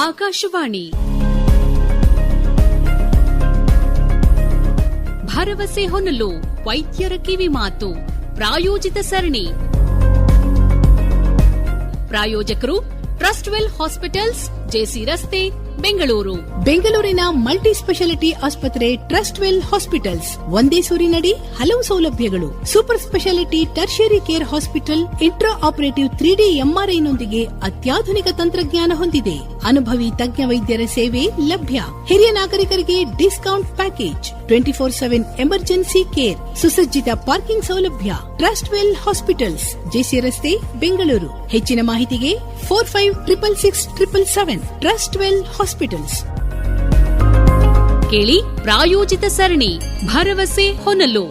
ಆಕಾಶವಾಣಿ ಭರವಸೆ ಹೊನಲು ವೈದ್ಯರ ಕಿವಿ ಮಾತು ಪ್ರಾಯೋಜಿತ ಸರಣಿ ಪ್ರಾಯೋಜಕರು ಟ್ರಸ್ಟ್ವೆಲ್ ಹಾಸ್ಪಿಟಲ್ಸ್ ಜೆಸಿ ರಸ್ತೆ ಬೆಂಗಳೂರು. ಬೆಂಗಳೂರಿನ ಮಲ್ಟಿ ಸ್ಪೆಷಾಲಿಟಿ ಆಸ್ಪತ್ರೆ ಟ್ರಸ್ಟ್ ವೆಲ್ ಹಾಸ್ಪಿಟಲ್ಸ್. ಒಂದೇ ಸೂರಿನಡಿ ಹಲವು ಸೌಲಭ್ಯಗಳು. Super speciality tertiary care hospital intra operative three D ಎಂಆರ್ಐನೊಂದಿಗೆ ಅತ್ಯಾಧುನಿಕ ತಂತ್ರಜ್ಞಾನ ಹೊಂದಿದೆ. ಅನುಭವಿ ತಜ್ಞ ವೈದ್ಯರ ಸೇವೆ ಲಭ್ಯ. ಹಿರಿಯ ನಾಗರಿಕರಿಗೆ discount package. Twenty four seven emergency care ಸುಸಜ್ಜಿತ ಪಾರ್ಕಿಂಗ್ ಸೌಲಭ್ಯ ಟ್ರಸ್ಟ್ ವೆಲ್ ಹಾಸ್ಪಿಟಲ್ಸ್ ಜೆಸಿ ರಸ್ತೆ ಬೆಂಗಳೂರು ಹೆಚ್ಚಿನ ಮಾಹಿತಿಗೆ four five triple six triple seven Trustwell hospitals ಕೇಳಿ ಪ್ರಾಯೋಜಿತ ಸರಣಿ ಭರವಸೆ ಹೊನಲು.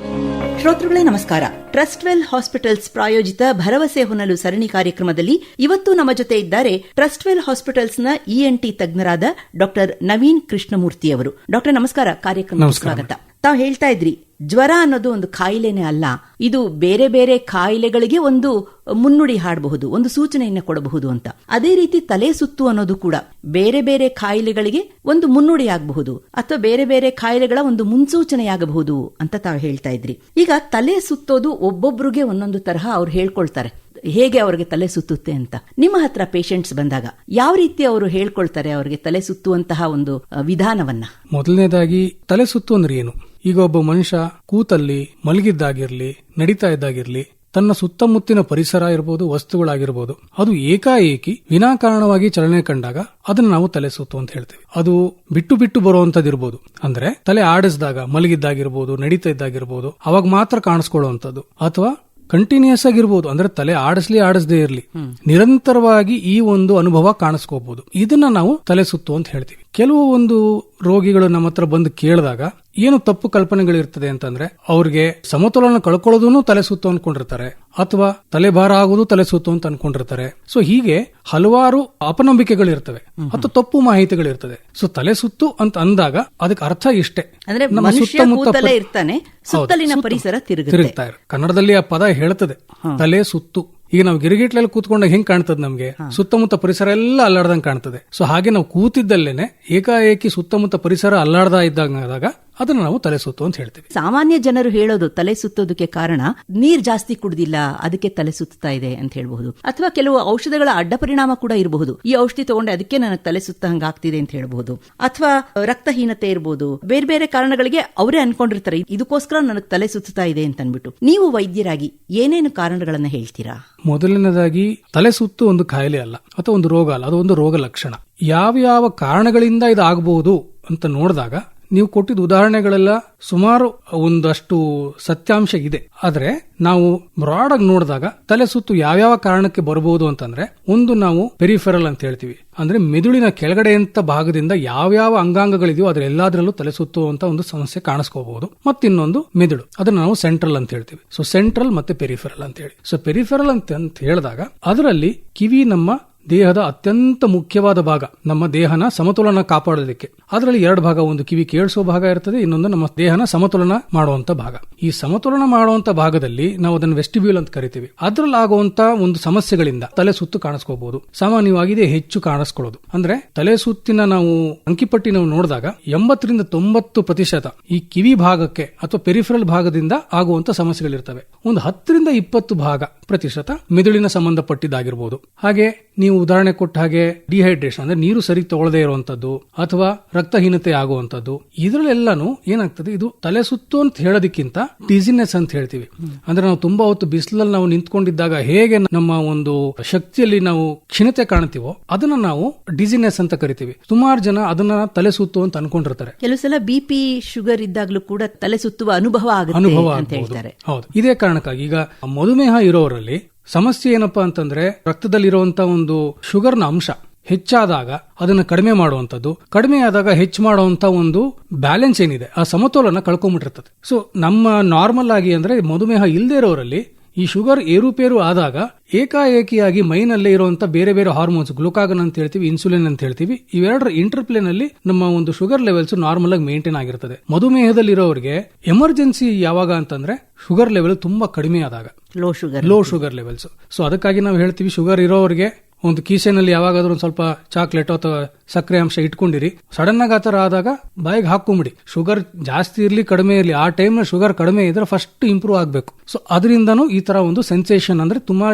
ಶ್ರೋತೃಗಳೇ ನಮಸ್ಕಾರ. ಟ್ರಸ್ಟ್ವೆಲ್ ಹಾಸ್ಪಿಟಲ್ಸ್ ಪ್ರಾಯೋಜಿತ ಭರವಸೆ ಹೊನಲು ಸರಣಿ ಕಾರ್ಯಕ್ರಮದಲ್ಲಿ ಇವತ್ತು ನಮ್ಮ ಜೊತೆ ಇದ್ದಾರೆ ಟ್ರಸ್ಟ್ವೆಲ್ ಹಾಸ್ಪಿಟಲ್ಸ್ನ ಇಎನ್ಟಿ ತಜ್ಞರಾದ ಡಾಕ್ಟರ್ ನವೀನ್ ಕೃಷ್ಣಮೂರ್ತಿ ಅವರು. ಡಾಕ್ಟರ್ ನಮಸ್ಕಾರ. ಕಾರ್ಯಕ್ರಮ ಸ್ವಾಗತ. ತಾವು ಹೇಳ್ತಾ ಇದ್ರಿ ಜ್ವರ ಅನ್ನೋದು ಒಂದು ಕಾಯಿಲೆನೇ ಅಲ್ಲ. ಇದು ಬೇರೆ ಬೇರೆ ಕಾಯಿಲೆಗಳಿಗೆ ಒಂದು ಮುನ್ನುಡಿ ಹಾಡಬಹುದು ಒಂದು ಸೂಚನೆಯನ್ನು ಕೊಡಬಹುದು ಅಂತ. ಅದೇ ರೀತಿ ತಲೆ ಸುತ್ತು ಅನ್ನೋದು ಕೂಡ ಬೇರೆ ಬೇರೆ ಕಾಯಿಲೆಗಳಿಗೆ ಒಂದು ಮುನ್ನುಡಿ ಆಗಬಹುದು ಅಥವಾ ಬೇರೆ ಬೇರೆ ಕಾಯಿಲೆಗಳ ಒಂದು ಮುನ್ಸೂಚನೆಯಾಗಬಹುದು ಅಂತ ತಾವು ಹೇಳ್ತಾ ಇದ್ರಿ. ಈಗ ತಲೆ ಸುತ್ತೋದು ಒಬ್ಬೊಬ್ರಿಗೆ ಒಂದೊಂದು ತರಹ ಅವ್ರು ಹೇಳ್ಕೊಳ್ತಾರೆ. ಹೇಗೆ ಅವರಿಗೆ ತಲೆ ಸುತ್ತುತ್ತೆ ಅಂತ. ನಿಮ್ಮ ಹತ್ರ ಪೇಷಂಟ್ಸ್ ಬಂದಾಗ ಯಾವ ರೀತಿ ಅವರು ಹೇಳ್ಕೊಳ್ತಾರೆ ಅವರಿಗೆ ತಲೆ ಸುತ್ತುವಂತಹ ಒಂದು ವಿಧಾನವನ್ನ? ಮೊದಲನೇದಾಗಿ ತಲೆ ಸುತ್ತು ಅಂದ್ರೆ ಏನು? ಈಗ ಒಬ್ಬ ಮನುಷ್ಯ ಕೂತಲ್ಲಿ ಮಲಗಿದ್ದಾಗಿರ್ಲಿ, ನಡೀತಾ ಇದ್ದಾಗಿರ್ಲಿ ತನ್ನ ಸುತ್ತಮುತ್ತಿನ ಪರಿಸರ ಇರಬಹುದು ವಸ್ತುಗಳಾಗಿರಬಹುದು ಅದು ಏಕಾಏಕಿ ವಿನಾಕಾರಣವಾಗಿ ಚಲನೆ ಕಂಡಾಗ ಅದನ್ನ ನಾವು ತಲೆ ಸುತ್ತು ಅಂತ ಹೇಳ್ತೀವಿ. ಅದು ಬಿಟ್ಟು ಬಿಟ್ಟು ಬರುವಂತದ್ದಿರಬಹುದು ಅಂದ್ರೆ ತಲೆ ಆಡಿಸಿದಾಗ ಮಲಗಿದ್ದಾಗಿರ್ಬೋದು ನಡೀತಾ ಇದ್ದಾಗಿರ್ಬೋದು ಅವಾಗ ಮಾತ್ರ ಕಾಣಿಸ್ಕೊಳ್ಳುವಂಥದ್ದು ಅಥವಾ ಕಂಟಿನ್ಯೂಸ್ ಆಗಿರ್ಬೋದು ಅಂದ್ರೆ ತಲೆ ಆಡಿಸ್ಲಿ ಆಡಿಸದೇ ಇರಲಿ. ನಿರಂತರವಾಗಿ ಈ ಒಂದು ಅನುಭವ ಕಾಣಿಸ್ಕೋಬಹುದು ಇದನ್ನ ನಾವು ತಲೆ ಸುತ್ತು ಅಂತ ಹೇಳ್ತೀವಿ. ಕೆಲವು ಒಂದು ರೋಗಿಗಳು ನಮ್ಮ ಹತ್ರ ಬಂದು ಕೇಳಿದಾಗ ಏನು ತಪ್ಪು ಕಲ್ಪನೆಗಳಿರ್ತದೆ ಅಂತಂದ್ರೆ ಅವ್ರಿಗೆ ಸಮತೋಲನ ಕಳ್ಕೊಳ್ಳೋದನ್ನು ತಲೆ ಸುತ್ತು ಅನ್ಕೊಂಡಿರ್ತಾರೆ ಅಥವಾ ತಲೆ ಭಾರ ಆಗೋದು ತಲೆ ಸುತ್ತು ಅಂತ ಅನ್ಕೊಂಡಿರ್ತಾರೆ. ಸೊ ಹೀಗೆ ಹಲವಾರು ಅಪನಂಬಿಕೆಗಳಿರ್ತವೆ ಅಥವಾ ತಪ್ಪು ಮಾಹಿತಿಗಳಿರ್ತದೆ. ಸೊ ತಲೆ ಸುತ್ತು ಅಂತ ಅಂದಾಗ ಅದಕ್ಕೆ ಅರ್ಥ ಇಷ್ಟೇ. ಅಂದ್ರೆ ನಮ್ಮ ಸುತ್ತಮುತ್ತ ಇರ್ತಾನೆ ಸುತ್ತಲಿನ ಪರಿಸರ ತಿರುಗುತ್ತೆ. ಕನ್ನಡದಲ್ಲಿ ಆ ಪದ ಹೇಳ್ತದೆ ತಲೆ ಸುತ್ತು. ಈಗ ನಾವು ಗಿರಿಗಿಟ್ಲಲ್ಲಿ ಕೂತ್ಕೊಂಡಾಗ ಹೆಂಗ್ ಕಾಣ್ತದೆ ನಮ್ಗೆ? ಸುತ್ತಮುತ್ತ ಪರಿಸರ ಎಲ್ಲ ಅಲ್ಲಾಡ್ದಂಗ್ ಕಾಣ್ತದೆ. ಸೊ ಹಾಗೆ ನಾವು ಕೂತಿದ್ದಲ್ಲೇನೆ ಏಕಾಏಕಿ ಸುತ್ತಮುತ್ತ ಪರಿಸರ ಅಲ್ಲಾಡ್ದ ಇದ್ದಾಗ ಅದನ್ನ ನಾವು ತಲೆ ಸುತ್ತು ಅಂತ ಹೇಳ್ತೀವಿ. ಸಾಮಾನ್ಯ ಜನರು ಹೇಳೋದು ತಲೆ ಸುತ್ತೋದಕ್ಕೆ ಕಾರಣ ನೀರ್ ಜಾಸ್ತಿ ಕುಡಿದಿಲ್ಲ ಅದಕ್ಕೆ ತಲೆ ಸುತ್ತಾ ಇದೆ ಅಂತ ಹೇಳ್ಬಹುದು. ಅಥವಾ ಕೆಲವು ಔಷಧಗಳ ಅಡ್ಡ ಪರಿಣಾಮ ಕೂಡ ಇರಬಹುದು. ಈ ಔಷಧಿ ತಗೊಂಡೆ ಅದಕ್ಕೆ ನನಗೆ ತಲೆ ಸುತ್ತ ಹಂಗಾಗ್ತಿದೆ ಅಂತ ಹೇಳ್ಬಹುದು. ಅಥವಾ ರಕ್ತಹೀನತೆ ಇರಬಹುದು ಬೇರೆ ಬೇರೆ ಕಾರಣಗಳಿಗೆ ಅವರೇ ಅನ್ಕೊಂಡಿರ್ತಾರೆ ಇದಕ್ಕೋಸ್ಕರ ನನಗೆ ತಲೆ ಸುತ್ತಾ ಇದೆ ಅಂತ ಅನ್ಬಿಟ್ಟು ನೀವು ವೈದ್ಯರಾಗಿ ಏನೇನು ಕಾರಣಗಳನ್ನ ಹೇಳ್ತೀರಾ? ಮೊದಲನೇದಾಗಿ ತಲೆ ಸುತ್ತು ಒಂದು ಕಾಯಿಲೆ ಅಲ್ಲ ಅಥವಾ ಒಂದು ರೋಗ ಅಲ್ಲ ಅದು ಒಂದು ರೋಗ ಲಕ್ಷಣ. ಯಾವ ಯಾವ ಕಾರಣಗಳಿಂದ ಇದು ಆಗಬಹುದು ಅಂತ ನೋಡಿದಾಗ ನೀವು ಕೊಟ್ಟಿದ್ದ ಉದಾಹರಣೆಗಳೆಲ್ಲ ಸುಮಾರು ಒಂದಷ್ಟು ಸತ್ಯಾಂಶ ಇದೆ. ಆದ್ರೆ ನಾವು ಬ್ರಾಡ್ ಆಗಿ ನೋಡಿದಾಗ ತಲೆ ಸುತ್ತು ಯಾವ್ಯಾವ ಕಾರಣಕ್ಕೆ ಬರಬಹುದು ಅಂತಂದ್ರೆ ಒಂದು ನಾವು ಪೆರಿಫೆರಲ್ ಅಂತ ಹೇಳ್ತೀವಿ. ಅಂದ್ರೆ ಮೆದುಳಿನ ಕೆಳಗಡೆ ಅಂತ ಭಾಗದಿಂದ ಯಾವ್ಯಾವ ಅಂಗಾಂಗಗಳಿದೆಯೋ ಅದ್ರ ಎಲ್ಲಾದ್ರಲ್ಲೂ ತಲೆ ಸುತ್ತುವಂತ ಒಂದು ಸಮಸ್ಯೆ ಕಾಣಿಸ್ಕೋಬಹುದು. ಮತ್ತಿನ್ನೊಂದು ಮೆದುಳು. ಅದನ್ನ ನಾವು ಸೆಂಟ್ರಲ್ ಅಂತ ಹೇಳ್ತೀವಿ. ಸೊ ಸೆಂಟ್ರಲ್ ಮತ್ತೆ ಪೆರಿಫೆರಲ್ ಅಂತ ಹೇಳಿ. ಸೊ ಪೆರಿಫೆರಲ್ ಅಂತ ಅಂತ ಹೇಳಿದಾಗ ಅದರಲ್ಲಿ ಕಿವಿ ನಮ್ಮ ದೇಹದ ಅತ್ಯಂತ ಮುಖ್ಯವಾದ ಭಾಗ, ನಮ್ಮ ದೇಹನ ಸಮತೋಲನ ಕಾಪಾಡೋದಕ್ಕೆ ಅದರಲ್ಲಿ ಎರಡು ಭಾಗ, ಒಂದು ಕಿವಿ ಕೇಳಿಸೋ ಭಾಗ ಇರ್ತದೆ, ಇನ್ನೊಂದು ನಮ್ಮ ದೇಹನ ಸಮತೋಲನ ಮಾಡುವಂತ ಭಾಗ. ಈ ಸಮತೋಲನ ಮಾಡುವಂತ ಭಾಗದಲ್ಲಿ ನಾವು ಅದನ್ನು ವೆಸ್ಟಿಬ್ಯೂಲ್ ಅಂತ ಕರಿತೀವಿ. ಅದರಲ್ಲಿ ಆಗುವಂತ ಒಂದು ಸಮಸ್ಯೆಗಳಿಂದ ತಲೆ ಸುತ್ತು ಕಾಣಿಸ್ಕೋಬಹುದು ಸಾಮಾನ್ಯವಾಗಿ ಇದೇ ಹೆಚ್ಚು ಕಾಣಿಸ್ಕೊಳ್ಳೋದು. ಅಂದ್ರೆ ತಲೆ ಸುತ್ತಿನ ನಾವು ಅಂಕಿಪಟ್ಟಿ ನಾವು ನೋಡಿದಾಗ ಎಂಬತ್ತರಿಂದ ತೊಂಬತ್ತು ಪ್ರತಿಶತ ಈ ಕಿವಿ ಭಾಗಕ್ಕೆ ಅಥವಾ ಪೆರಿಫರಲ್ ಭಾಗದಿಂದ ಆಗುವಂತ ಸಮಸ್ಯೆಗಳಿರ್ತವೆ. ಒಂದು ಹತ್ತರಿಂದ ಇಪ್ಪತ್ತು ಭಾಗ ಪ್ರತಿಶತ ಮೆದುಳಿನ ಸಂಬಂಧಪಟ್ಟಿದ್ದಾಗಿರ್ಬೋದು. ಹಾಗೆ ನೀವು ಉದಾಹರಣೆ ಕೊಟ್ಟ ಹಾಗೆ ಡಿಹೈಡ್ರೇಷನ್ ಅಂದ್ರೆ ನೀರು ಸರಿ ತಗೊಳ್ಳದೇ ಇರುವಂತದ್ದು ಅಥವಾ ರಕ್ತಹೀನತೆ ಆಗುವಂತದ್ದು. ಇದರಲ್ಲೆಲ್ಲಾನು ಏನಾಗ್ತದೆ ಇದು ತಲೆ ಸುತ್ತು ಅಂತ ಹೇಳೋದಕ್ಕಿಂತ ಡಿಸಿನೆಸ್ ಅಂತ ಹೇಳ್ತೀವಿ. ಅಂದ್ರೆ ನಾವು ತುಂಬಾ ಹೊತ್ತು ಬಿಸಿಲಲ್ಲಿ ನಾವು ನಿಂತ್ಕೊಂಡಿದ್ದಾಗ ಹೇಗೆ ನಮ್ಮ ಒಂದು ಶಕ್ತಿಯಲ್ಲಿ ನಾವು ಕ್ಷೀಣತೆ ಕಾಣ್ತೀವೋ ಅದನ್ನ ನಾವು ಡಿಸಿನೆಸ್ ಅಂತ ಕರಿತೀವಿ. ಸುಮಾರು ಜನ ಅದನ್ನ ತಲೆ ಸುತ್ತು ಅಂತ ಅನ್ಕೊಂಡಿರ್ತಾರೆ. ಕೆಲವು ಸಲ ಬಿಪಿ ಶುಗರ್ ಇದ್ದಾಗ್ಲೂ ಕೂಡ ತಲೆ ಸುತ್ತುವ ಅನುಭವ ಅನುಭವ ಅಂತ ಹೇಳ್ತಾರೆ. ಹೌದು. ಇದೇ ಕಾರಣಕ್ಕಾಗಿ ಈಗ ಮಧುಮೇಹ ಇರೋರಲ್ಲಿ ಸಮಸ್ಯೆ ಏನಪ್ಪ ಅಂತಂದ್ರೆ ರಕ್ತದಲ್ಲಿರುವಂತ ಒಂದು ಶುಗರ್ನ ಅಂಶ ಹೆಚ್ಚಾದಾಗ ಅದನ್ನ ಕಡಿಮೆ ಮಾಡುವಂಥದ್ದು, ಕಡಿಮೆ ಆದಾಗ ಹೆಚ್ಚು ಮಾಡುವಂತ ಒಂದು ಬ್ಯಾಲೆನ್ಸ್ ಏನಿದೆ, ಆ ಸಮತೋಲನ ಕಳ್ಕೊಂಡ್ಬಿಟ್ಟಿರ್ತದೆ ಸೊ ನಮ್ಮ ನಾರ್ಮಲ್ ಆಗಿ ಅಂದ್ರೆ ಮಧುಮೇಹ ಇಲ್ಲದೆ ಇರೋರಲ್ಲಿ ಈ ಶುಗರ್ ಏರುಪೇರು ಆದಾಗ ಏಕಾಏಕಿಯಾಗಿ ಮೈನಲ್ಲೇ ಇರುವಂತ ಬೇರೆ ಬೇರೆ ಹಾರ್ಮೋನ್ಸ್ ಗ್ಲುಕಾಗನ್ ಅಂತ ಹೇಳ್ತೀವಿ ಇನ್ಸುಲಿನ್ ಅಂತ ಹೇಳ್ತೀವಿ ಇವೆರಡರ ಇಂಟರ್ಪ್ಲೇನ್ ಅಲ್ಲಿ ನಮ್ಮ ಒಂದು ಶುಗರ್ ಲೆವೆಲ್ಸ್ ನಾರ್ಮಲ್ ಆಗಿ ಮೇಂಟೈನ್ ಆಗಿರ್ತದೆ. ಮಧುಮೇಹದಲ್ಲಿರೋರಿಗೆ ಎಮರ್ಜೆನ್ಸಿ ಯಾವಾಗ ಅಂತಂದ್ರೆ ಶುಗರ್ ಲೆವೆಲ್ ತುಂಬಾ ಕಡಿಮೆ ಆದಾಗ. Low sugar low sugar levels. So ಅದಕ್ಕಾಗಿ ನಾವು ಹೇಳ್ತೀವಿ ಶುಗರ್ ಇರೋರಿಗೆ ಒಂದು ಕೀಸೆನಲ್ಲಿ ಯಾವಾಗಾದ್ರೂ ಒಂದು ಸ್ವಲ್ಪ ಚಾಕ್ಲೇಟ್ ಅಥವಾ ಸಕ್ಕರೆ ಅಂಶ ಇಟ್ಕೊಂಡಿರಿ. ಸಡನ್ ಆಗಿ ಆತರ ಆದಾಗ ಬಾಯಿಗೆ ಹಾಕೊಂಬಿಡಿ ಶುಗರ್ ಜಾಸ್ತಿ ಇರ್ಲಿ ಕಡಿಮೆ ಇರ್ಲಿ. ಆ ಟೈಮ್ ಶುಗರ್ ಕಡಿಮೆ ಇದ್ರೆ ಫಸ್ಟ್ ಇಂಪ್ರೂವ್ ಆಗಬೇಕು. ಸೊ ಅದರಿಂದನೂ ಈ ತರ ಒಂದು ಸೆನ್ಸೇಷನ್ ಅಂದ್ರೆ ತುಂಬಾ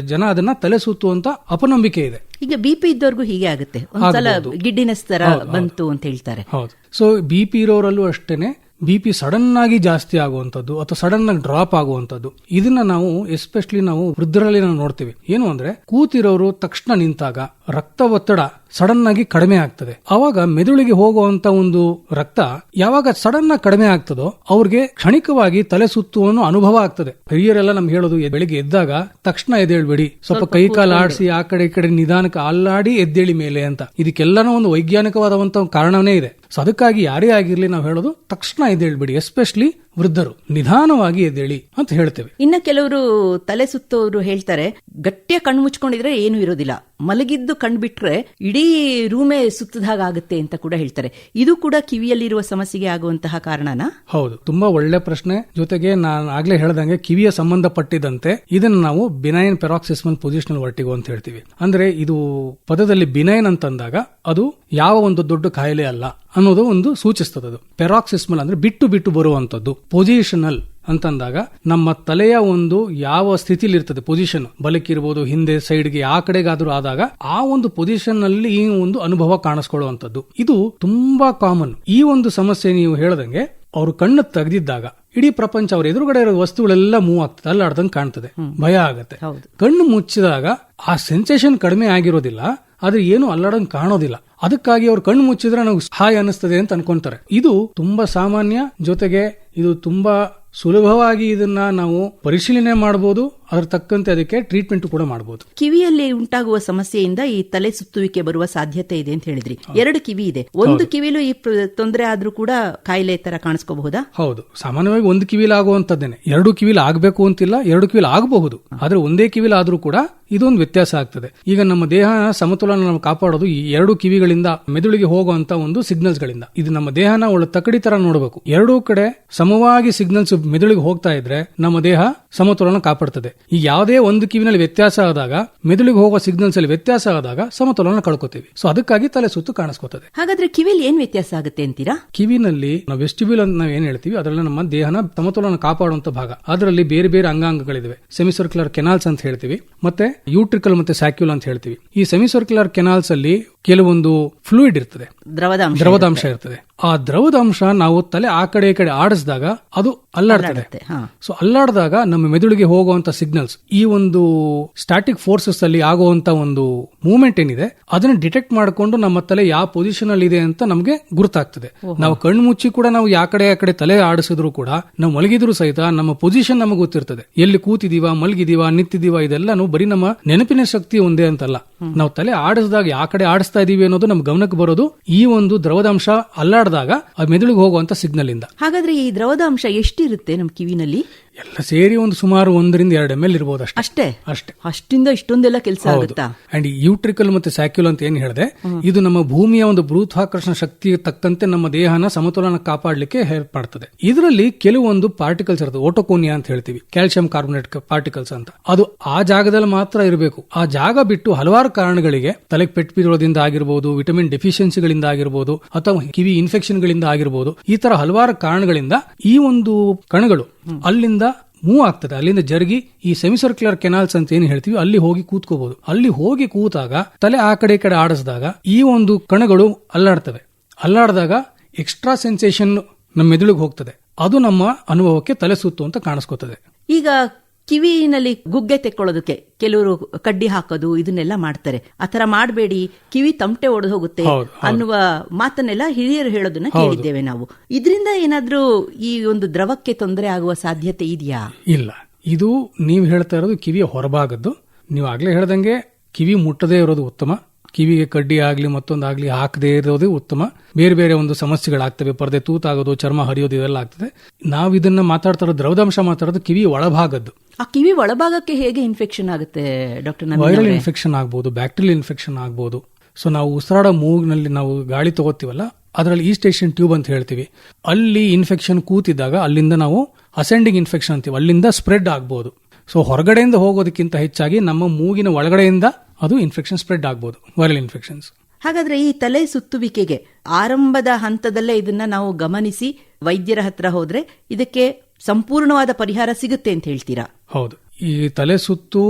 ಜನ ಅದನ್ನ ತಲೆ ಸುತ್ತುವಂತ ಅಪನಂಬಿಕೆ ಇದೆ. ಈಗ ಬಿ ಪಿ ಇದ್ದವ್ರಿಗೂ ಹೀಗೆ ಆಗುತ್ತೆ. ಗಿಡ್ಡಿನೆಸ್ ತರ ಬಂತು ಅಂತ ಹೇಳ್ತಾರೆ. ಹೌದು. ಸೊ ಬಿ ಪಿ ಇರೋರಲ್ಲೂ ಅಷ್ಟೇನೆ ಬಿ ಪಿ ಸಡನ್ ಆಗಿ ಜಾಸ್ತಿ ಆಗುವಂಥದ್ದು ಅಥವಾ ಸಡನ್ ಆಗಿ ಡ್ರಾಪ್ ಆಗುವಂಥದ್ದು ಇದನ್ನ ನಾವು ಎಸ್ಪೆಷಲಿ ನಾವು ವೃದ್ಧರಲ್ಲಿ ನಾವು ನೋಡ್ತೀವಿ. ಏನು ಅಂದ್ರೆ ಕೂತಿರೋರು ತಕ್ಷಣ ನಿಂತಾಗ ರಕ್ತ ಒತ್ತಡ ಸಡನ್ ಆಗಿ ಕಡಿಮೆ ಆಗ್ತದೆ. ಅವಾಗ ಮೆದುಳಿಗೆ ಹೋಗುವಂತ ಒಂದು ರಕ್ತ ಯಾವಾಗ ಸಡನ್ ಆಗಿ ಕಡಿಮೆ ಆಗ್ತದೋ ಅವ್ರಿಗೆ ಕ್ಷಣಿಕವಾಗಿ ತಲೆ ಸುತ್ತುವ ಅನುಭವ ಆಗ್ತದೆ. ಹಿರಿಯರೆಲ್ಲ ನಮ್ಗೆ ಹೇಳೋದು ಬೆಳಿಗ್ಗೆ ಎದ್ದಾಗ ತಕ್ಷಣ ಎದ್ದೇಳ್ಬೇಡಿ. ಸ್ವಲ್ಪ ಕೈ ಕಾಲು ಆಡಿಸಿ ಆ ಕಡೆ ಈ ಕಡೆ ನಿಧಾನಕ್ಕೆ ಅಲ್ಲಾಡಿ ಎದ್ದೇಳಿ ಮೇಲೆ ಅಂತ. ಇದಕ್ಕೆಲ್ಲನೂ ಒಂದು ವೈಜ್ಞಾನಿಕವಾದಂತ ಒಂದು ಕಾರಣನೇ ಇದೆ. ಸೊ ಅದಕ್ಕಾಗಿ ಯಾರೇ ಆಗಿರಲಿ ನಾವು ಹೇಳೋದು ತಕ್ಷಣ ಎದ್ದೇಳ್ಬೇಡಿ ಎಸ್ಪೆಷಲಿ ವೃದ್ಧರು ನಿಧಾನವಾಗಿ ಎದ್ದೇಳಿ ಅಂತ ಹೇಳ್ತೇವೆ. ಇನ್ನ ಕೆಲವರು ತಲೆ ಸುತ್ತೋರು ಹೇಳ್ತಾರೆ ಗಟ್ಟಿಯ ಕಣ್ಣು ಮುಚ್ಕೊಂಡಿದ್ರೆ ಏನು ಇರೋದಿಲ್ಲ. ಮಲಗಿದ್ದು ಕಣ್ಬಿಟ್ರೆ ಇಡೀ ರೂಮೇ ಸುತ್ತದಾಗ ಹಾಗಾಗುತ್ತೆ ಅಂತ ಕೂಡ ಹೇಳ್ತಾರೆ. ಇದು ಕೂಡ ಕಿವಿಯಲ್ಲಿರುವ ಸಮಸ್ಯೆಗೆ ಆಗುವಂತಹ ಕಾರಣನಾ? ಹೌದು ತುಂಬಾ ಒಳ್ಳೆ ಪ್ರಶ್ನೆ. ಜೊತೆಗೆ ನಾನು ಆಗ್ಲೇ ಹೇಳ್ದಂಗೆ ಕಿವಿಯ ಸಂಬಂಧಪಟ್ಟಿದಂತೆ ಇದನ್ನ ನಾವು ಬಿನೈನ್ ಪೆರಾಕ್ಸಿಸ್ಮನ್ ಪೊಸಿಷನಲ್ ವರ್ಟಿಗೋ ಅಂತ ಹೇಳ್ತೀವಿ. ಅಂದ್ರೆ ಇದು ಪದದಲ್ಲಿ ಬಿನೈನ್ ಅಂತಂದಾಗ ಅದು ಯಾವ ಒಂದು ದೊಡ್ಡ ಕಾಯಿಲೆ ಅಲ್ಲ ಅನ್ನೋದು ಒಂದು ಸೂಚಿಸ್ತದೆ ಅದು. ಪೆರಾಕ್ಸಿಸ್ಮಲ್ ಅಂದ್ರೆ ಬಿಟ್ಟು ಬಿಟ್ಟು ಬರುವಂತದ್ದು. ಪೊಸಿಷನಲ್ ಅಂತಂದಾಗ ನಮ್ಮ ತಲೆಯ ಒಂದು ಯಾವ ಸ್ಥಿತಿಲಿ ಇರ್ತದೆ ಪೊಸಿಷನ್ ಬಲಕ್ಕಿರ್ಬೋದು ಹಿಂದೆ ಸೈಡ್ಗೆ ಆ ಕಡೆಗಾದ್ರೂ ಆದಾಗ ಆ ಒಂದು ಪೊಸಿಷನ್ನಲ್ಲಿ ಈ ಒಂದು ಅನುಭವ ಕಾಣಿಸ್ಕೊಳ್ಳುವಂತದ್ದು ಇದು ತುಂಬಾ ಕಾಮನ್ ಈ ಒಂದು ಸಮಸ್ಯೆ ನೀವು ಹೇಳ್ದಂಗೆ ಅವರು ಕಣ್ಣು ತೆಗೆದಿದ್ದಾಗ ಇಡೀ ಪ್ರಪಂಚ ಅವ್ರ ಎದುರುಗಡೆ ಇರೋ ವಸ್ತುಗಳೆಲ್ಲ ಮೂವ್ ಆಗ್ತದೆ ಅಲ್ಲಾಡ್ದಂಗೆ ಕಾಣ್ತದೆ. ಭಯ ಆಗತ್ತೆ. ಕಣ್ಣು ಮುಚ್ಚಿದಾಗ ಆ ಸೆನ್ಸೇಷನ್ ಕಡಿಮೆ ಆಗಿರೋದಿಲ್ಲ ಆದ್ರೆ ಏನು ಅಲ್ಲಾಡಂಗ್ ಕಾಣೋದಿಲ್ಲ. ಅದಕ್ಕಾಗಿ ಅವ್ರು ಕಣ್ಣು ಮುಚ್ಚಿದ್ರೆ ನಾವು ಹಾಯ್ ಅನಿಸ್ತದೆ ಅಂತ ಅನ್ಕೊಂತಾರೆ. ಇದು ತುಂಬಾ ಸಾಮಾನ್ಯ ಜೊತೆಗೆ ಇದು ತುಂಬಾ ಸುಲಭವಾಗಿ ಇದನ್ನ ನಾವು ಪರಿಶೀಲನೆ ಮಾಡಬಹುದು ಅದರ ತಕ್ಕಂತೆ ಅದಕ್ಕೆ ಟ್ರೀಟ್ಮೆಂಟ್ ಕೂಡ ಮಾಡಬಹುದು ಕಿವಿಯಲ್ಲಿ ಉಂಟಾಗುವ ಸಮಸ್ಯೆಯಿಂದ ಈ ತಲೆ ಸುತ್ತುವಿಕೆ ಬರುವ ಸಾಧ್ಯತೆ ಇದೆ ಅಂತ ಹೇಳಿದ್ರಿ. ಎರಡು ಕಿವಿ ಇದೆ. ಒಂದು ಕಿವಿಲು ಈ ತೊಂದರೆ ಆದ್ರೂ ಕೂಡ ಕಾಯಿಲೆ ತರ ಕಾಣಿಸ್ಕೋಬಹುದಾ? ಹೌದು. ಸಾಮಾನ್ಯವಾಗಿ ಒಂದು ಕಿವಿಲ್ ಆಗುವಂತದ್ದೇನೆ ಎರಡು ಕಿವಿಲ್ ಆಗಬೇಕು ಅಂತಿಲ್ಲ ಎರಡು ಕಿವಿಲ್ ಆಗಬಹುದು. ಆದ್ರೆ ಒಂದೇ ಕಿವಿಲ್ ಆದ್ರೂ ಕೂಡ ಇದೊಂದು ವ್ಯತ್ಯಾಸ ಆಗ್ತದೆ. ಈಗ ನಮ್ಮ ದೇಹ ಸಮತೋಲನ ನಾವು ಕಾಪಾಡೋದು ಈ ಎರಡು ಕಿವಿಗಳಿಂದ ಮೆದುಳಿಗೆ ಹೋಗುವಂತ ಒಂದು ಸಿಗ್ನಲ್ಸ್ ಗಳಿಂದ. ಇದು ನಮ್ಮ ದೇಹನ ಒಳ್ಳೆ ತಕಡಿ ತರ ನೋಡಬೇಕು. ಎರಡೂ ಕಡೆ ಸಮವಾಗಿ ಸಿಗ್ನಲ್ಸ್ ಮೆದುಳಿಗೆ ಹೋಗ್ತಾ ಇದ್ರೆ ನಮ್ಮ ದೇಹ ಸಮತೋಲನ ಕಾಪಾಡ್ತದೆ. ಈ ಯಾವುದೇ ಒಂದು ಕಿವಿನಲ್ಲಿ ವ್ಯತ್ಯಾಸ ಆದಾಗ ಮೆದುಳಿಗೆ ಹೋಗುವ ಸಿಗ್ನಲ್ಸ್ ಅಲ್ಲಿ ವ್ಯತ್ಯಾಸ ಆದಾಗ ಸಮತೋಲನ ಕಳ್ಕೊತೀವಿ. ಸೊ ಅದಕ್ಕಾಗಿ ತಲೆ ಸುತ್ತು ಕಾಣಿಸ್ಕೋತದೆ. ಹಾಗಾದ್ರೆ ಕಿವಿಯಲ್ಲಿ ಏನ್ ವ್ಯತ್ಯಾಸ ಆಗುತ್ತೆ ಅಂತೀರಾ? ಕಿವಿನಲ್ಲಿ ನಾವು ವೆಸ್ಟಿಬ್ಯೂಲ್ ಅಂತ ನಾವು ಏನ್ ಹೇಳ್ತೀವಿ ಅದರಲ್ಲಿ ನಮ್ಮ ದೇಹನ ಸಮತೋಲನ ಕಾಪಾಡುವಂತ ಭಾಗ. ಅದರಲ್ಲಿ ಬೇರೆ ಬೇರೆ ಅಂಗಾಂಗಗಳಿವೆ. ಸೆಮಿಸರ್ಕ್ಯುಲರ್ ಕೆನಾಲ್ಸ್ ಅಂತ ಹೇಳ್ತೀವಿ ಮತ್ತೆ ಯೂಟ್ರಿಕಲ್ ಮತ್ತೆ ಸ್ಯಾಕ್ಯುಲ್ ಅಂತ ಹೇಳ್ತೀವಿ. ಈ ಸೆಮಿಸರ್ಕ್ಯುಲರ್ ಕೆನಾಲ್ಸ್ ಅಲ್ಲಿ ಕೆಲವೊಂದು ಫ್ಲೂಯಿಡ್ ಇರ್ತದೆ. ದ್ರವದ ಅಂಶ ದ್ರವದಾಂಶ ಇರ್ತದೆ. ಆ ದ್ರವದ ಅಂಶ ನಾವು ತಲೆ ಆ ಕಡೆ ಈ ಕಡೆ ಆಡಿಸಿದಾಗ ಅದು ಅಲ್ಲಾಡ್ತದೆ ಸೊ ಅಲ್ಲಾಡಿದಾಗ ನಮ್ಮ ಮೆದುಳಿಗೆ ಹೋಗುವಂತ ಸಿಗ್ನಲ್ಸ್ ಈ ಒಂದು ಸ್ಟಾಟಿಕ್ ಫೋರ್ಸಸ್ ಅಲ್ಲಿ ಆಗುವಂತ ಒಂದು ಮೂವ್ಮೆಂಟ್ ಏನಿದೆ ಅದನ್ನ ಡಿಟೆಕ್ಟ್ ಮಾಡಿಕೊಂಡು ನಮ್ಮ ತಲೆ ಯಾವ ಪೊಸಿಷನ್ ಅಲ್ಲಿ ಇದೆ ಅಂತ ನಮಗೆ ಗುರುತಾಗ್ತದೆ. ನಾವು ಕಣ್ಣು ಮುಚ್ಚಿ ಕೂಡ ನಾವು ಯಾವ ಕಡೆ ಆ ಕಡೆ ತಲೆ ಆಡಿಸಿದ್ರು ಕೂಡ ನಾವು ಮಲಗಿದ್ರು ಸಹಿತ ನಮ್ಮ ಪೊಸಿಷನ್ ನಮಗೆ ಗೊತ್ತಿರ್ತದೆ. ಎಲ್ಲಿ ಕೂತಿದೀವ ಮಲಗಿದೀವ ನಿಂತಿದೀವ ಇದೆಲ್ಲಾನು ಬರೀ ನಮ್ಮ ನೆನಪಿನ ಶಕ್ತಿ ಒಂದೇ ಅಂತಲ್ಲ. ನಾವು ತಲೆ ಆಡಿಸಿದಾಗ ಯಾವ ಕಡೆ ಆಡಿಸ್ತಾ ಇದೀವಿ ಅನ್ನೋದು ನಮ್ ಗಮನಕ್ಕೆ ಬರೋದು ಈ ಒಂದು ದ್ರವದಾಂಶ ಅಲ್ಲಾಡಿದಾಗ ಆ ಮೆದುಳಿಗೆ ಹೋಗುವಂತ ಸಿಗ್ನಲ್ ಇಂದ. ಹಾಗಾದ್ರೆ ಈ ದ್ರವದ ಅಂಶ ಎಷ್ಟಿರುತ್ತೆ ನಮ್ಮ ಕಿವಿನಲ್ಲಿ? ಎಲ್ಲ ಸೇರಿ ಒಂದು ಸುಮಾರು ಒಂದರಿಂದ ಎರಡು ಎಂ ಎಲ್ ಇರಬಹುದು ಅಷ್ಟೇ. ಅಷ್ಟೇ? ಅಷ್ಟೇ. ಅಷ್ಟಿಂದ ಇಷ್ಟೊಂದೆಲ್ಲ ಕೆಲಸ ಆಗುತ್ತಾ? ಅಂಡ್ ಯೂಟ್ರಿಕಲ್ ಮತ್ತೆ ಸ್ಯಾಕ್ಯುಲ್ ಅಂತ ಏನ್ ಹೇಳಿದೆ ಇದು ನಮ್ಮ ಭೂಮಿಯ ಒಂದು ಬೃಹತ್ವಾಕರ್ಷಣ ಶಕ್ತಿಗೆ ತಕ್ಕಂತೆ ನಮ್ಮ ದೇಹನ ಸಮತೋಲನ ಕಾಪಾಡಲಿಕ್ಕೆ ಹೆಲ್ಪ್ ಮಾಡ್ತದೆ ಇದರಲ್ಲಿ ಕೆಲವೊಂದು ಪಾರ್ಟಿಕಲ್ಸ್ ಇರುತ್ತೆ ಓಟೋಕೋನಿಯಾ ಅಂತ ಹೇಳ್ತೀವಿ ಕ್ಯಾಲ್ಸಿಯಂ ಕಾರ್ಬೋನೇಟ್ ಪಾರ್ಟಿಕಲ್ಸ್ ಅಂತ. ಅದು ಆ ಜಾಗದಲ್ಲಿ ಮಾತ್ರ ಇರಬೇಕು. ಆ ಜಾಗ ಬಿಟ್ಟು ಹಲವಾರು ಕಾರಣಗಳಿಗೆ ತಲೆ ಪೆಟ್ಟು ಆಗಿರಬಹುದು ವಿಟಮಿನ್ ಡೆಫಿಷಿಯನ್ಸಿಗಳಿಂದ ಆಗಿರಬಹುದು ಅಥವಾ ಕಿವಿ ಇನ್ಫೆಕ್ಷನ್ ಗಳಿಂದ ಆಗಿರ್ಬೋದು ಈ ತರ ಹಲವಾರು ಕಾರಣಗಳಿಂದ ಈ ಒಂದು ಕಣಗಳು ಅಲ್ಲಿಂದ ಮೂವ್ ಆಗ್ತದೆ ಅಲ್ಲಿಂದ ಜರುಗಿ ಈ ಸೆಮಿಸರ್ಕ್ಯುಲರ್ ಕೆನಾಲ್ಸ್ ಅಂತ ಏನು ಹೇಳ್ತೀವಿ, ಅಲ್ಲಿ ಹೋಗಿ ಕೂತ್ಕೋಬಹುದು ಅಲ್ಲಿ ಹೋಗಿ ಕೂತಾಗ, ತಲೆ ಆ ಕಡೆ ಕಡೆ ಆಡಿಸಿದಾಗ ಈ ಒಂದು ಕಣಗಳು ಅಲ್ಲಾಡ್ತವೆ. ಅಲ್ಲಾಡಿದಾಗ ಎಕ್ಸ್ಟ್ರಾ ಸೆನ್ಸೇಷನ್ ನಮ್ಮ ಮೆದುಳಿಗೆ ಹೋಗ್ತದೆ. ಅದು ನಮ್ಮ ಅನುಭವಕ್ಕೆ ತಲೆ ಸುತ್ತು ಅಂತ ಕಾಣಿಸ್ಕೋತದೆ. ಈಗ ಕಿವಿನಲ್ಲಿ ಗುಗ್ಗೆ ತೆಕ್ಕೊಳ್ಳೋದಕ್ಕೆ ಕೆಲವರು ಕಡ್ಡಿ ಹಾಕೋದು ಇದನ್ನೆಲ್ಲ ಮಾಡ್ತಾರೆ. ಆತರ ಮಾಡಬೇಡಿ ಕಿವಿ ತಮಟೆ ಒಡೆದು ಹೋಗುತ್ತೆ. ಅನ್ನುವ ಮಾತನ್ನೆಲ್ಲ ಹಿರಿಯರು ಹೇಳೋದನ್ನ ಕೇಳಿದ್ದೇವೆ ನಾವು. ಇದರಿಂದ ಏನಾದರೂ ಈ ಒಂದು ದ್ರವಕ್ಕೆ ತೊಂದರೆ ಆಗುವ ಸಾಧ್ಯತೆ ಇದೆಯಾ? ಇಲ್ಲ. ಇದು ನೀವು ಹೇಳ್ತಾ ಇರೋದು ಕಿವಿಯ ಹೊರಭಾಗದ್ದು. ನೀವು ಆಗ್ಲೇ ಹೇಳ್ದಂಗೆ ಕಿವಿ ಮುಟ್ಟದೇ ಇರೋದು ಉತ್ತಮ. ಕಿವಿಗೆ ಕಡ್ಡಿ ಆಗಲಿ ಮತ್ತೊಂದಾಗ್ಲಿ ಹಾಕದೇ ಇರೋದೇ ಉತ್ತಮ. ಬೇರೆ ಬೇರೆ ಒಂದು ಸಮಸ್ಯೆಗಳಾಗ್ತವೆ. ಪರದೆ ತೂತಾಗೋದು ಚರ್ಮ ಹರಿಯೋದು ಇವೆಲ್ಲ ಆಗ್ತದೆ. ನಾವು ಇದನ್ನ ಮಾತಾಡ್ತಾರೋ ದ್ರವದಂಶ ಮಾತಾಡೋದು ಕಿವಿ ಒಳಭಾಗದ್ದು. ಆ ಕಿವಿ ಒಳಭಾಗಕ್ಕೆ ಹೇಗೆ ಇನ್ಫೆಕ್ಷನ್ ಆಗುತ್ತೆ ಡಾಕ್ಟರ್ ವೈರಲ್ ಇನ್ಫೆಕ್ಷನ್ ಆಗ್ಬೋದು ಬ್ಯಾಕ್ಟೀರಿಯಲ್ ಇನ್ಫೆಕ್ಷನ್ ಆಗ್ಬೋದು. ಸೊ ನಾವು ಉಸಿರಾಡೋ ಮೂಗಿನಲ್ಲಿ ನಾವು ಗಾಳಿ ತಗೋತೀವಲ್ಲ ಅದರಲ್ಲಿ ಈ ಸ್ಟೇಷನ್ ಟ್ಯೂಬ್ ಅಂತ ಹೇಳ್ತೀವಿ. ಅಲ್ಲಿ ಇನ್ಫೆಕ್ಷನ್ ಕೂತಿದ್ದಾಗ ಅಲ್ಲಿಂದ ನಾವು ಅಸೆಂಡಿಂಗ್ ಇನ್ಫೆಕ್ಷನ್ ಅಂತೀವಿ. ಅಲ್ಲಿಂದ ಸ್ಪ್ರೆಡ್ ಆಗ್ಬೋದು. ಸೊ ಹೊರಗಡೆಯಿಂದ ಹೋಗೋದಕ್ಕಿಂತ ಹೆಚ್ಚಾಗಿ ನಮ್ಮ ಮೂಗಿನ ಒಳಗಡೆಯಿಂದ ಅದು ಇನ್ಫೆಕ್ಷನ್ ಸ್ಪ್ರೆಡ್ ಆಗ್ಬೋದು ವೈರಲ್ ಇನ್ಫೆಕ್ಷನ್ಸ್ ಹಾಗಾದ್ರೆ ಈ ತಲೆ ಸುತ್ತುವಿಕೆಗೆ ಆರಂಭದ ಹಂತದಲ್ಲೇ ಇದನ್ನ ನಾವು ಗಮನಿಸಿ ವೈದ್ಯರ ಹತ್ರ ಹೋದ್ರೆ ಇದಕ್ಕೆ ಸಂಪೂರ್ಣವಾದ ಪರಿಹಾರ ಸಿಗುತ್ತೆ ಅಂತ ಹೇಳ್ತೀರಾ? ಹೌದು. ಈ ತಲೆ ಸುತ್ತು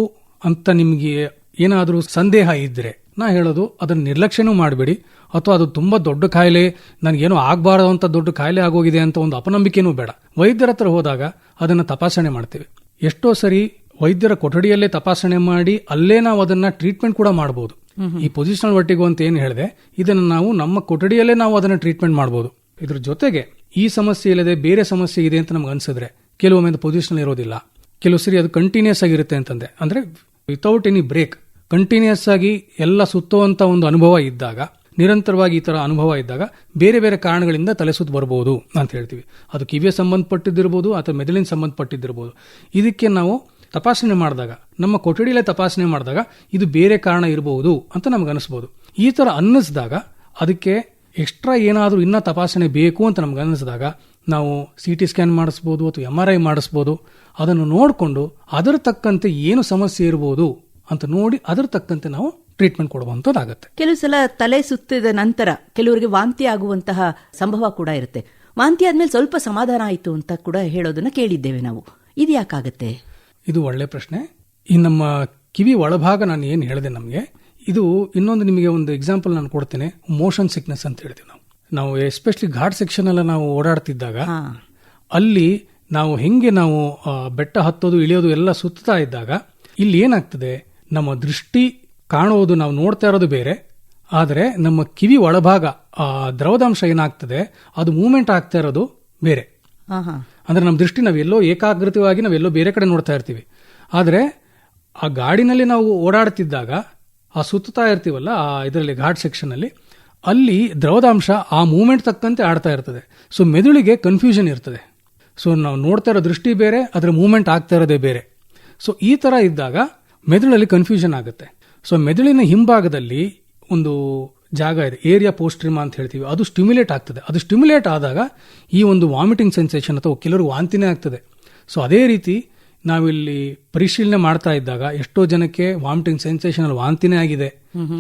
ಅಂತ ನಿಮ್ಗೆ ಏನಾದರೂ ಸಂದೇಹ ಇದ್ರೆ ನಾ ಹೇಳೋದು ಅದನ್ನ ನಿರ್ಲಕ್ಷ್ಯನೂ ಮಾಡಬೇಡಿ. ಅಥವಾ ಅದು ತುಂಬಾ ದೊಡ್ಡ ಕಾಯಿಲೆ ನನಗೇನು ಆಗಬಾರದು ಅಂತ ದೊಡ್ಡ ಕಾಯಿಲೆ ಆಗೋಗಿದೆ ಅಂತ ಒಂದು ಅಪನಂಬಿಕೆನೂ ಬೇಡ. ವೈದ್ಯರ ಹತ್ರ ಹೋದಾಗ ಅದನ್ನ ತಪಾಸಣೆ ಮಾಡ್ತೇವೆ. ಎಷ್ಟೋ ಸರಿ ವೈದ್ಯರ ಕೊಠಡಿಯಲ್ಲೇ ತಪಾಸಣೆ ಮಾಡಿ ಅಲ್ಲೇ ನಾವು ಅದನ್ನ ಟ್ರೀಟ್ಮೆಂಟ್ ಕೂಡ ಮಾಡಬಹುದು ಈ ಪೊಸಿಷನಲ್ ವರ್ಟಿಗೋ ಅಂತ ಏನು ಹೇಳಿದೆ ಇದನ್ನು ನಾವು ನಮ್ಮ ಕೊಠಡಿಯಲ್ಲೇ ನಾವು ಅದನ್ನ ಟ್ರೀಟ್ಮೆಂಟ್ ಮಾಡಬಹುದು ಇದ್ರ ಜೊತೆಗೆ ಈ ಸಮಸ್ಯೆ ಇಲ್ಲದೆ ಬೇರೆ ಸಮಸ್ಯೆ ಇದೆ ಅಂತ ನಮ್ಗೆ ಅನ್ಸಿದ್ರೆ ಕೆಲವೊಮ್ಮೆ ಪೊಸಿಷನ್ ಇರೋದಿಲ್ಲ. ಕೆಲವು ಸರಿ ಅದು ಕಂಟಿನ್ಯೂಸ್ ಆಗಿರುತ್ತೆ ಅಂತಂದೆ. ಅಂದ್ರೆ ವಿತೌಟ್ ಎನಿ ಬ್ರೇಕ್ ಕಂಟಿನ್ಯೂಸ್ ಆಗಿ ಎಲ್ಲ ಸುತ್ತುವಂತ ಒಂದು ಅನುಭವ ಇದ್ದಾಗ ನಿರಂತರವಾಗಿ ಈ ತರ ಅನುಭವ ಇದ್ದಾಗ ಬೇರೆ ಬೇರೆ ಕಾರಣಗಳಿಂದ ತಲೆ ಸುತ್ತು ಬರಬಹುದು ಅಂತ ಹೇಳ್ತೀವಿ. ಅದು ಕಿವಿಯ ಸಂಬಂಧಪಟ್ಟಿದ್ದಿರಬಹುದು ಅಥವಾ ಮೆದುಳಿನ ಸಂಬಂಧಪಟ್ಟಿದ್ದಿರಬಹುದು ಇದಕ್ಕೆ ನಾವು ತಪಾಸಣೆ ಮಾಡಿದಾಗ, ನಮ್ಮ ಕೊಠಡಿಯಲ್ಲೇ ತಪಾಸಣೆ ಮಾಡಿದಾಗ ಇದು ಬೇರೆ ಕಾರಣ ಇರಬಹುದು ಅಂತ ನಮ್ಗೆ ಅನಿಸ್ಬೋದು. ಈ ಥರ ಅನ್ನಿಸಿದಾಗ ಅದಕ್ಕೆ ಎಕ್ಸ್ಟ್ರಾ ಏನಾದರೂ ಇನ್ನ ತಪಾಸಣೆ ಬೇಕು ಅಂತ ನಮ್ಗೆ ಅನ್ನಿಸಿದಾಗ ನಾವು ಸಿ ಟಿ ಸ್ಕ್ಯಾನ್ ಮಾಡಿಸ್ಬೋದು ಅಥವಾ ಎಂ ಆರ್ ಐ ಮಾಡಿಸ್ಬೋದು. ಅದನ್ನು ನೋಡಿಕೊಂಡು ಅದರ ತಕ್ಕಂತೆ ಏನು ಸಮಸ್ಯೆ ಇರಬಹುದು ಅಂತ ನೋಡಿ ಅದರ ತಕ್ಕಂತೆ ನಾವು ಟ್ರೀಟ್ಮೆಂಟ್ ಕೊಡುವಂತದ್ದಾಗುತ್ತೆ ಕೆಲವು ಸಲ ತಲೆ ಸುತ್ತಿದ ನಂತರ ಕೆಲವರಿಗೆ ವಾಂತಿ ಆಗುವಂತಹ ಸಂಭವ ಕೂಡ ಇರುತ್ತೆ. ವಾಂತಿ ಆದ್ಮೇಲೆ ಸ್ವಲ್ಪ ಸಮಾಧಾನ ಆಯಿತು ಅಂತ ಕೂಡ ಹೇಳೋದನ್ನ ಕೇಳಿದ್ದೇವೆ ನಾವು. ಇದು ಯಾಕಾಗತ್ತೆ ಇದು ಒಳ್ಳೆ ಪ್ರಶ್ನೆ. ಈ ನಮ್ಮ ಕಿವಿ ಒಳಭಾಗ ನಾನು ಏನು ಹೇಳಿದೆ ನಮಗೆ ಇದು ಇನ್ನೊಂದು ನಿಮಗೆ ಒಂದು ಎಕ್ಸಾಂಪಲ್ ನಾನು ಕೊಡ್ತೇನೆ ಮೋಷನ್ ಸಿಕ್ನೆಸ್ ಅಂತ ಹೇಳ್ತೀವಿ ನಾವು. ನಾವು ಎಸ್ಪೆಷಲಿ ಘಾಟ್ ಸೆಕ್ಷನ್ ಎಲ್ಲ ನಾವು ಓಡಾಡ್ತಿದ್ದಾಗ ಅಲ್ಲಿ ನಾವು ಹೆಂಗೆ ನಾವು ಬೆಟ್ಟ ಹತ್ತೋದು ಇಳಿಯೋದು ಎಲ್ಲ ಸುತ್ತಾ ಇದ್ದಾಗ ಇಲ್ಲಿ ಏನಾಗ್ತದೆ ನಮ್ಮ ದೃಷ್ಟಿ ಕಾಣುವುದು ನಾವು ನೋಡ್ತಾ ಇರೋದು ಬೇರೆ ಆದರೆ ನಮ್ಮ ಕಿವಿ ಒಳಭಾಗ ಆ ದ್ರವದಾಂಶ ಏನಾಗ್ತದೆ ಅದು ಮೂವ್ಮೆಂಟ್ ಆಗ್ತಾ ಇರೋದು ಬೇರೆ. ಅಂದ್ರೆ ನಮ್ಮ ದೃಷ್ಟಿ ನಾವೆಲ್ಲೋ ಏಕಾಗ್ರತವಾಗಿ ನಾವೆಲ್ಲೋ ಬೇರೆ ಕಡೆ ನೋಡ್ತಾ ಇರ್ತೀವಿ. ಆದರೆ ಆ ಗಾಡಿನಲ್ಲಿ ನಾವು ಓಡಾಡ್ತಿದ್ದಾಗ, ಆ ಸುತ್ತಾ ಇರ್ತೀವಲ್ಲ, ಆ ಇದರಲ್ಲಿ ಘಾಟ್ ಸೆಕ್ಷನಲ್ಲಿ ಅಲ್ಲಿ ದ್ರವದಾಂಶ ಆ ಮೂಮೆಂಟ್ ತಕ್ಕಂತೆ ಆಡ್ತಾ ಇರ್ತದೆ. ಸೊ ಮೆದುಳಿಗೆ ಕನ್ಫ್ಯೂಷನ್ ಇರ್ತದೆ. ಸೊ ನಾವು ನೋಡ್ತಾ ಇರೋ ದೃಷ್ಟಿ ಬೇರೆ, ಅದರ ಮೂವ್ಮೆಂಟ್ ಆಗ್ತಾ ಇರೋದೇ ಬೇರೆ. ಸೊ ಈ ಥರ ಇದ್ದಾಗ ಮೆದುಳಲ್ಲಿ ಕನ್ಫ್ಯೂಷನ್ ಆಗುತ್ತೆ. ಸೊ ಮೆದುಳಿನ ಹಿಂಭಾಗದಲ್ಲಿ ಒಂದು ಜಾಗ ಇದೆ. ಏರಿಯಾ ಪೋಸ್ಟ್ರಿಮಾ ಅಂತ ಹೇಳ್ತೀವಿ. ಅದು ಸ್ಟಿಮ್ಯುಲೇಟ್ ಆಗ್ತದೆ. ಅದು ಸ್ಟಿಮ್ಯುಲೇಟ್ ಆದಾಗ ಈ ಒಂದು ವಾಮಿಟಿಂಗ್ ಸೆನ್ಸೇಷನ್ ಅಥವಾ ಕೆಲವರು ವಾಂತಿನೇ ಆಗ್ತದೆ. ಸೊ ಅದೇ ರೀತಿ ನಾವಿಲ್ಲಿ ಪರಿಶೀಲನೆ ಮಾಡ್ತಾ ಇದ್ದಾಗ ಎಷ್ಟೋ ಜನಕ್ಕೆ ವಾಮಿಟಿಂಗ್ ಸೆನ್ಸೇಷನ್ ಅಲ್ಲಿ ವಾಂತಿನೇ ಆಗಿದೆ.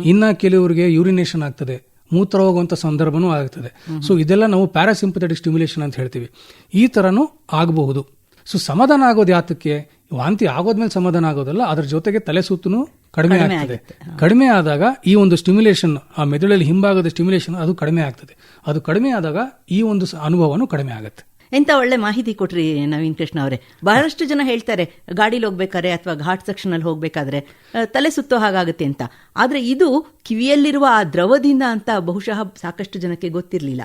ಇನ್ನ ಕೆಲವರಿಗೆ ಯೂರಿನೇಷನ್ ಆಗ್ತದೆ. ಮೂತ್ರ ಹೋಗುವಂತ ಸಂದರ್ಭನೂ ಆಗ್ತದೆ. ಸೊ ಇದೆಲ್ಲ ನಾವು ಪ್ಯಾರಾಸಿಂಪಥೆಟಿಕ್ ಸ್ಟಿಮ್ಯುಲೇಷನ್ ಅಂತ ಹೇಳ್ತೀವಿ. ಈ ಥರನೂ ಆಗಬಹುದು. ಸೊ ಸಮಾಧಾನ ಆಗೋದು ಯಾತಕ್ಕೆ ವಾಂತಿ ಆಗೋದ್ಮೇಲೆ ಸಮಾಧಾನ ಆಗೋದಲ್ಲ ಅದ್ರ ಜೊತೆಗೆ ತಲೆ ಸುತ್ತೂ ಕಡಿಮೆ ಆಗ್ತದೆ. ಕಡಿಮೆ ಆದಾಗ ಈ ಒಂದು ಸ್ಟಿಮ್ಯುಲೇಷನ್ ಆ ಮೆದುಳಲ್ಲಿ ಹಿಂಭಾಗದ ಸ್ಟಿಮ್ಯುಲೇಷನ್ ಅದು ಕಡಿಮೆ ಆಗ್ತದೆ. ಅದು ಕಡಿಮೆ ಆದಾಗ ಈ ಒಂದು ಅನುಭವನೂ ಕಡಿಮೆ ಆಗುತ್ತೆ. ಎಂತ ಒಳ್ಳೆ ಮಾಹಿತಿ ಕೊಟ್ರಿ ನವೀನ್ ಕೃಷ್ಣ ಅವರೇ. ಬಹಳಷ್ಟು ಜನ ಹೇಳ್ತಾರೆ ಗಾಡಿಲಿ ಹೋಗ್ಬೇಕಾದ್ರೆ ಅಥವಾ ಘಾಟ್ ಸೆಕ್ಷನ್ ಅಲ್ಲಿ ಹೋಗ್ಬೇಕಾದ್ರೆ ತಲೆ ಸುತ್ತೋ ಹಾಗಾಗುತ್ತೆ ಅಂತ. ಆದ್ರೆ ಇದು ಕಿವಿಯಲ್ಲಿರುವ ಆ ದ್ರವದಿಂದ ಅಂತ ಬಹುಶಃ ಸಾಕಷ್ಟು ಜನಕ್ಕೆ ಗೊತ್ತಿರಲಿಲ್ಲ.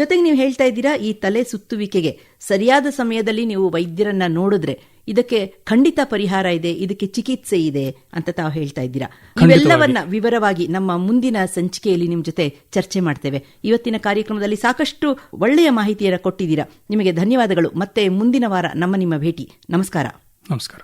ಜೊತೆಗೆ ನೀವು ಹೇಳ್ತಾ ಇದ್ದೀರಾ ಈ ತಲೆ ಸುತ್ತುವಿಕೆಗೆ ಸರಿಯಾದ ಸಮಯದಲ್ಲಿ ನೀವು ವೈದ್ಯರನ್ನ ನೋಡಿದ್ರೆ ಇದಕ್ಕೆ ಖಂಡಿತ ಪರಿಹಾರ ಇದೆ ಇದಕ್ಕೆ ಚಿಕಿತ್ಸೆ ಇದೆ ಅಂತ ತಾವು ಹೇಳ್ತಾ ಇದ್ದೀರಾ. ಇವೆಲ್ಲವನ್ನ ವಿವರವಾಗಿ ನಮ್ಮ ಮುಂದಿನ ಸಂಚಿಕೆಯಲ್ಲಿ ನಿಮ್ ಜೊತೆ ಚರ್ಚೆ ಮಾಡ್ತೇವೆ. ಇವತ್ತಿನ ಕಾರ್ಯಕ್ರಮದಲ್ಲಿ ಸಾಕಷ್ಟು ಒಳ್ಳೆಯ ಮಾಹಿತಿಯನ್ನು ಕೊಟ್ಟಿದ್ದೀರಾ. ನಿಮಗೆ ಧನ್ಯವಾದಗಳು. ಮತ್ತೆ ಮುಂದಿನ ವಾರ ನಮ್ಮ ನಿಮ್ಮ ಭೇಟಿ. ನಮಸ್ಕಾರ. ನಮಸ್ಕಾರ.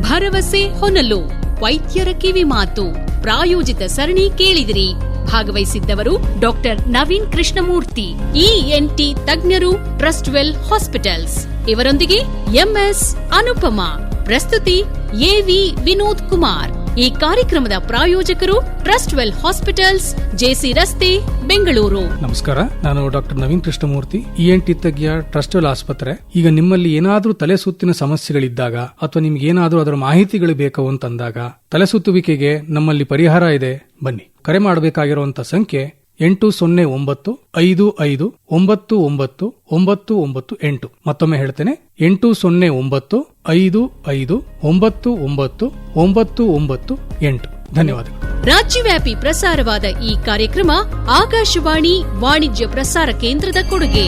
ಭರವಸೆ ಹೊನಲು ವೈದ್ಯರ ಕಿವಿ ಮಾತು. ಪ್ರಾಯೋಜಿತ ಸರಣಿ ಕೇಳಿದಿರಿ. ಭಾಗವಹಿಸಿದ್ದವರು ಡಾಕ್ಟರ್ ನವೀನ್ ಕೃಷ್ಣಮೂರ್ತಿ ಇಎನ್ಟಿ ತಜ್ಞರು ಟ್ರಸ್ಟ್ವೆಲ್ ಹಾಸ್ಪಿಟಲ್ಸ್. ಇವರೊಂದಿಗೆ ಎಂಎಸ್ ಅನುಪಮಾ, ಪ್ರಸ್ತುತಿ ಎವಿ ವಿನೋದ್ ಕುಮಾರ್. ಈ ಕಾರ್ಯಕ್ರಮದ ಪ್ರಾಯೋಜಕರು ಟ್ರಸ್ಟ್ವೆಲ್ ಹಾಸ್ಪಿಟಲ್ಸ್ ಜೆಸಿ ರಸ್ತೆ, ಬೆಂಗಳೂರು. ನಮಸ್ಕಾರ, ನಾನು ಡಾಕ್ಟರ್ ನವೀನ್ ಕೃಷ್ಣಮೂರ್ತಿ ಇಎನ್ಟಿ ತಜ್ಞ ವೆಲ್ ಆಸ್ಪತ್ರೆ. ಈಗ ನಿಮ್ಮಲ್ಲಿ ಏನಾದರೂ ತಲೆ ಸುತ್ತಿನ ಸಮಸ್ಯೆಗಳಿದ್ದಾಗ ಅಥವಾ ನಿಮ್ಗೆ ಏನಾದರೂ ಅದರ ಮಾಹಿತಿಗಳು ಬೇಕು ಅಂತಂದಾಗ ತಲೆ ಸುತ್ತುವಿಕೆಗೆ ನಮ್ಮಲ್ಲಿ ಪರಿಹಾರ ಇದೆ. ಬನ್ನಿ. ಕರೆ ಮಾಡಬೇಕಾಗಿರುವಂತ ಸಂಖ್ಯೆ ಎಂಟು ಸೊನ್ನೆ ಒಂಬತ್ತು, ಐದು ಐದು, ಒಂಬತ್ತು ಒಂಬತ್ತು ಒಂಬತ್ತು ಒಂಬತ್ತು ಎಂಟು. ಮತ್ತೊಮ್ಮೆ ಹೇಳ್ತೇನೆ, ಎಂಟು ಸೊನ್ನೆ ಒಂಬತ್ತು, ಐದು ಐದು, ಒಂಬತ್ತು ಒಂಬತ್ತು ಒಂಬತ್ತು ಒಂಬತ್ತು ಎಂಟು. ಧನ್ಯವಾದಗಳು. ರಾಜ್ಯವ್ಯಾಪಿ ಪ್ರಸಾರವಾದ ಈ ಕಾರ್ಯಕ್ರಮ ಆಕಾಶವಾಣಿ ವಾಣಿಜ್ಯ ಪ್ರಸಾರ ಕೇಂದ್ರದ ಕೊಡುಗೆ.